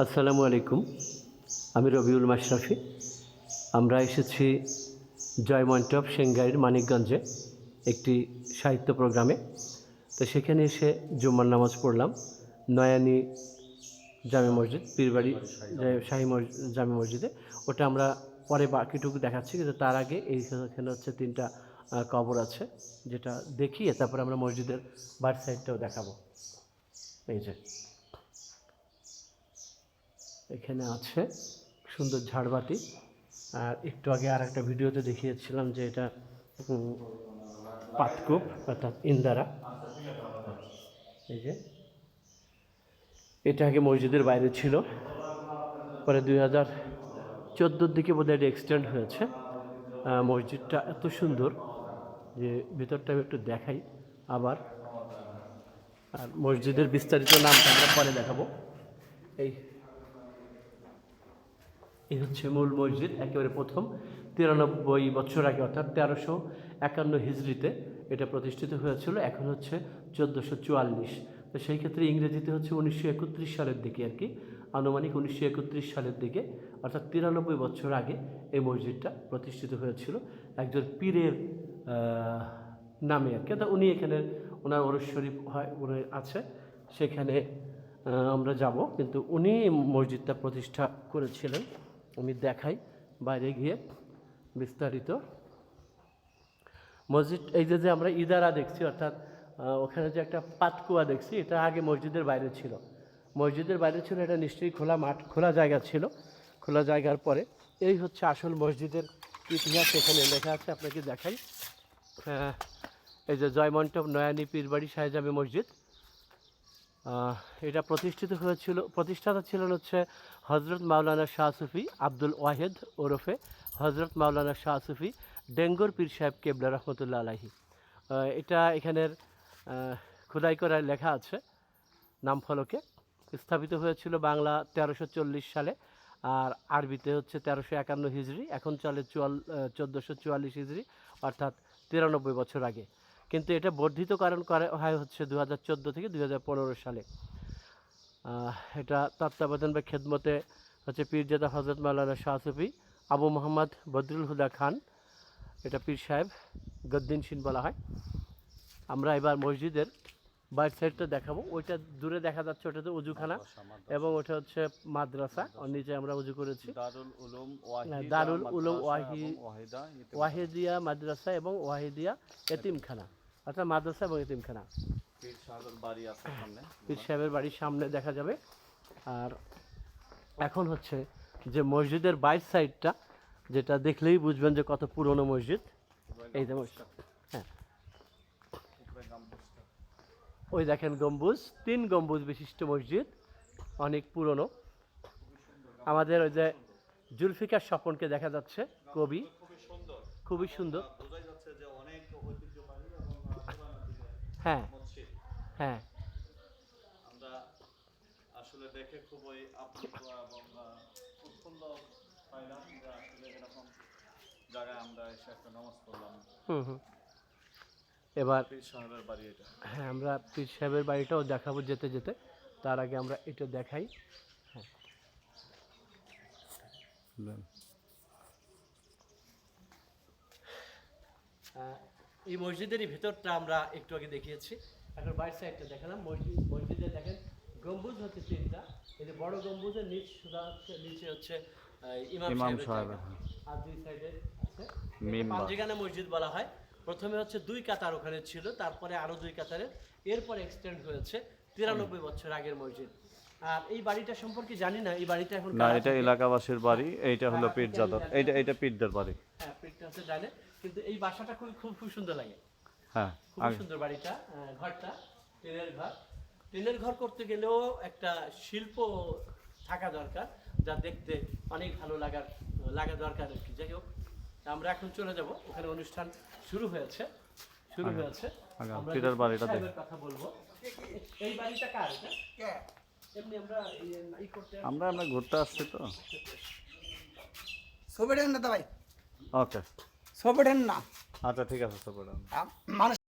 আসসালামু আলাইকুম। আমি রবিউল মাশরাফি আমরা এসেছি জয় মন্টপ সেঙ্গাইয়ের মানিকগঞ্জে একটি সাহিত্য প্রোগ্রামে। তো সেখানে এসে জুম্মার নামাজ পড়লাম। নয়ানি জামে মসজিদ, পীরবাড়ি শাহী মসজিদ জামে মসজিদে। ওটা আমরা পরে বাকিটুকু দেখাচ্ছি, কিন্তু তার আগে এইখানে হচ্ছে তিনটা কবর আছে, যেটা দেখিয়ে তারপরে আমরা মসজিদের বার সাইডটাও দেখাবো। এই যে। এখানে আছে সুন্দর ঝাড়বাতি। আর একটু আগে আর একটা ভিডিওতে দেখিয়েছিলাম যে এটা উম, পাটকূপ অর্থাৎ ইন্দারা। এই যে। এটা আগে মসজিদের বাইরে ছিল। পরে দুই হাজার চোদ্দোর দিকে বোধহয় এটা এক্সটেন্ড হয়েছে। মসজিদটা এত সুন্দর যে ভিতরটা আমি একটু দেখাই আবার। আর মসজিদের বিস্তারিত নামটা আমরা পরে দেখাবো। এই এই হচ্ছে মূল মসজিদ, একেবারে প্রথম। তিরানব্বই বছর আগে, অর্থাৎ তেরোশো একান্ন হিজড়িতে এটা প্রতিষ্ঠিত হয়েছিল, এখন হচ্ছে চোদ্দোশো চুয়াল্লিশ। তো সেই ক্ষেত্রে ইংরেজিতে হচ্ছে উনিশশো একত্রিশ সালের দিকে আর কি, আনুমানিক উনিশশো একত্রিশ সালের দিকে, অর্থাৎ তিরানব্বই বছর আগে এই মসজিদটা প্রতিষ্ঠিত হয়েছিল একজন পীরের নামে আর কি। উনি এখানে ওনার ওরস শরীফ হয়, উনি আছে, সেখানে আমরা যাব। কিন্তু উনি মসজিদটা প্রতিষ্ঠা করেছিলেন আমি দেখাই বাইরে গিয়ে বিস্তারিত। মসজিদ, এই যে যে আমরা ইদারা দেখছি, অর্থাৎ ওখানে যে একটা পাতকুয়া দেখছি, এটা আগে মসজিদের বাইরে ছিল। মসজিদের বাইরে ছিল, এটা নিশ্চয়ই খোলা মাঠ, খোলা জায়গা ছিল। খোলা জায়গার পরে এই হচ্ছে আসল মসজিদের ইতিহাস, এখানে লেখা আছে, আপনাকে দেখাই। এই যে জয়মন্টপ নয়ানী পীরবাড়ি শাহজামি মসজিদ। এটা প্রতিষ্ঠিত হয়েছিল, প্রতিষ্ঠাতা ছিলেন হচ্ছে হজরত মাওলানা শাহ সুফি আব্দুল ওয়াহেদ ওরফে হজরত মাওলানা শাহ সুফি ডেঙ্গর পীর সাহেব কেবলা রহমতুল্লাহ আলাহি এটা এখানের খোদাই করায় লেখা আছে, নাম ফলকে। স্থাপিত হয়েছিল বাংলা তেরোশো সালে আর আরবিতে হচ্ছে তেরোশো একান্ন হিজড়ি, এখন চলে চুয়াল চোদ্দোশো চুয়াল্লিশ হিজড়ি, অর্থাৎ তিরানব্বই বছর আগে। কিন্তু এটা বর্ধিত কারণ করা হয় হচ্ছে দু হাজার চোদ্দ থেকে দু হাজার পনেরো সালে। এটা তত্ত্বাবধান বা খেদমতে হচ্ছে পীরজাদা হজরত মাওলানা শাহ সুফি আবু মোহাম্মদ বদরুল হুদা খান এটা পীর সাহেব গদ্দিন সিন বলা হয়। আমরা এবার মসজিদের বাইর সাইডটা দেখাবো। ওইটা দূরে দেখা যাচ্ছে ওটা তো উজুখানা এবং ওটা হচ্ছে মাদ্রাসা ওর নিচে আমরা উজু করেছি। দারুল উলুম ওয়াহিদা ওয়াহিদিয়া মাদ্রাসা এবং ওয়াহিদিয়া এতিমখানা। অর্থাৎ মাদ্রাসা এবং এতিমখানা সাহেবের পীর সাহেবের বাড়ির সামনে দেখা যাবে। আর এখন হচ্ছে যে মসজিদের বাইর সাইডটা যেটা দেখলেই বুঝবেন যে কত পুরনো মসজিদ। এই যে মসজিদ। হ্যাঁ। ওই দেখেন গম্বুজ তিন গম্বুজ বিশিষ্ট মসজিদ অনেক পুরনো। আমাদের ওই যে জুলফিকার স্বপনকে দেখা যাচ্ছে কবি। খুবই সুন্দর খুবই সুন্দর বোঝাই যাচ্ছে যে অনেক ঐতিহ্যবাহী এবং পুরানো দিনের হ্যাঁ। হ্যাঁ। আমরা আসলে দেখে খুবই আপ্লুত এবং উৎফুল্ল পাইলাম যে আসলে এরকম জায়গায় আমরা এসে একটা নামাজ পড়লাম। হুম হুম। এবার পীর সাহেবের বাড়ি এটা। হ্যাঁ আমরা পীর সাহেবের বাড়িটাও দেখাবো যেতে যেতে। তার আগে আমরা এটা দেখাই। আহ, এই মসজিদেরই ভেতরটা আমরা একটু আগে দেখিয়েছি। এখন বাইর সাইডটা দেখালাম। মসজিদ মসজিদে দেখেন গম্বুজ হচ্ছে তিনটা। এই যে বড় গম্বুজের নিচ সুদা হচ্ছে নিচে হচ্ছে ইমাম সাহেবের, জায়গা। আর দুই সাইডে আছে। পাঞ্জিগানা মসজিদ বলা হয়। প্রথমে হচ্ছে দুই কাতার ওখানে ছিল তারপরে আরও দুই কাতারের এরপরে এক্সটেন্ড হয়েছে তিরানব্বই বছর আগের মসজিদ। আর এই বাড়িটা সম্পর্কে জানি না এই বাড়িটা এখন না এটা এলাকাবাসীর বাড়ি এইটা হলো হ্যাঁ, পীরজাদা এটা এইটা এইটা পীরদের বাড়ি। হ্যাঁ পিঠটা হচ্ছে জানে। কিন্তু এই বাসাটা খুব খুব খুব সুন্দর লাগে। হ্যাঁ খুব সুন্দর বাড়িটা ঘরটা টিনের ঘর। টিনের ঘর করতে গেলেও একটা শিল্প থাকা দরকার যা দেখতে অনেক ভালো লাগার লাগা দরকার আর কি। যাই হোক আমরা এখন চলে যাব। ওখানে অনুষ্ঠান শুরু হয়েছে শুরু হয়েছে। আমরা বাড়িটা দেখ। কথা বলব। এই বাড়িটা কার এটা? এমনি আমরা এই- করতে আমরা আমরা ঘুরতে আসছি তো। ছবি ঢেন না তো ভাই। ওকে ঢেন না। আচ্ছা ঠিক আছে সবটা মানুষ